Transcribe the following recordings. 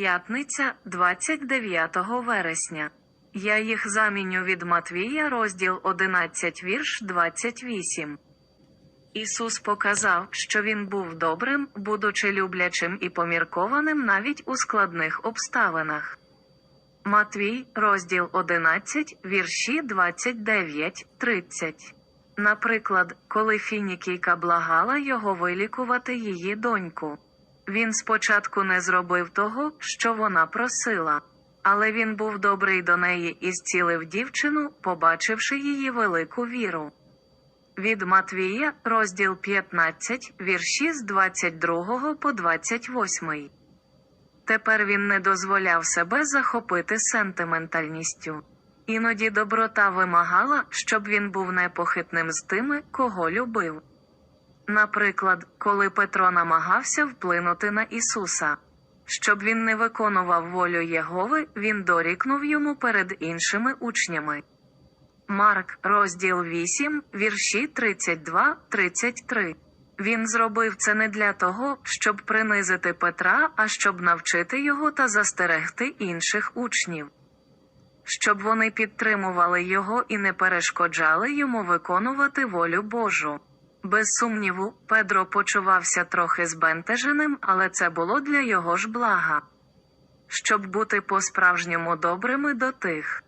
П'ятниця 29 вересня. Я їх заміню від Матвія, розділ 11, вірш 28. Ісус показав, що він був добрим, будучи люблячим і поміркованим навіть у складних обставинах. Матвій, розділ 11, вірші 29, 30. Наприклад, коли Фінікійка благала його вилікувати її доньку. Він спочатку не зробив того, що вона просила, але він був добрий до неї і зцілив дівчину, побачивши її велику віру. Від Матвія, розділ 15, вірші з 22 по 28. Тепер він не дозволяв себе захопити сентиментальністю. Іноді доброта вимагала, щоб він був непохитним з тими, кого любив. Наприклад, коли Петро намагався вплинути на Ісуса. Щоб він не виконував волю Єгови, він дорікнув йому перед іншими учнями. Марк, розділ 8, вірші 32-33. Він зробив це не для того, щоб принизити Петра, а щоб навчити його та застерегти інших учнів. Щоб вони підтримували його і не перешкоджали йому виконувати волю Божу. Без сумніву, Педро почувався трохи збентеженим, але це було для його ж блага. Щоб бути по-справжньому добрими до тих,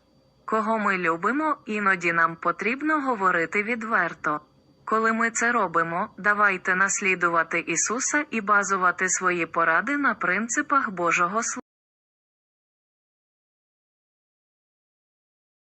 кого ми любимо, іноді нам потрібно говорити відверто. Коли ми це робимо, давайте наслідувати Ісуса і базувати свої поради на принципах Божого Слова.